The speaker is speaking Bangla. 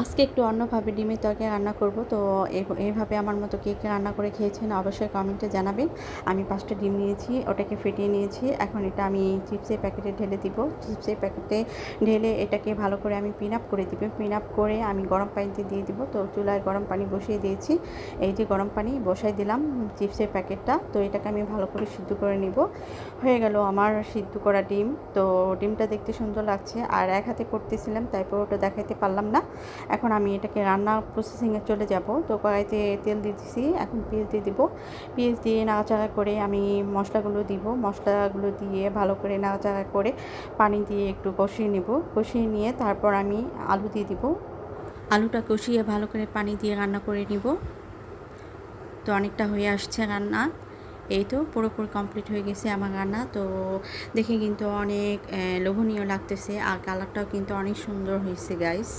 আজকে একটু অন্যভাবে ডিমের তরকারি রান্না করব। তো এই- এইভাবে আমার মতো কে কে রান্না করে খেয়েছেন অবশ্যই কমেন্টে জানাবেন। আমি পাঁচটা ডিম নিয়েছি, ওটাকে ফেটিয়ে নিয়েছি। এখন এটা আমি চিপসের প্যাকেটে ঢেলে দিব। চিপসের প্যাকেটে ঢেলে এটাকে ভালো করে আমি পিন আপ করে দিব। পিন আপ করে আমি গরম পানিতে দিয়ে দিব। তো চুলায় গরম পানি বসিয়ে দিয়েছি। এই যে গরম পানি বসাই দিলাম চিপসের প্যাকেটটা। তো এটাকে আমি ভালো করে সিদ্ধ করে নিব। হয়ে গেল আমার সিদ্ধ করা ডিম। তো ডিমটা দেখতে সুন্দর লাগছে। আর এক হাতে করতেছিলাম তারপর ওটা দেখাইতে পারলাম না। এখন আমি এটাকে রান্না প্রসেসিংয়ে চলে যাব। তো কড়াইতে তেল দিতেছি এখন পেঁয়াজ দিয়ে দিব। পেঁয়াজ দিয়ে নাড়াচাড়া করে আমি মশলাগুলো দিব। মশলাগুলো দিয়ে ভালো করে নাড়াচাড়া করে পানি দিয়ে একটু কষিয়ে নেব। কষিয়ে নিয়ে তারপর আমি আলু দিয়ে দিব। আলুটা কষিয়ে ভালো করে পানি দিয়ে রান্না করে নিব। তো অনেকটা হয়ে আসছে রান্না। এই তো পুরোপুরি কমপ্লিট হয়ে গেছে আমার রান্না। তো দেখে কিন্তু অনেক লোভনীয় লাগতেছে। আর কালারটাও কিন্তু অনেক সুন্দর হয়েছে গাইস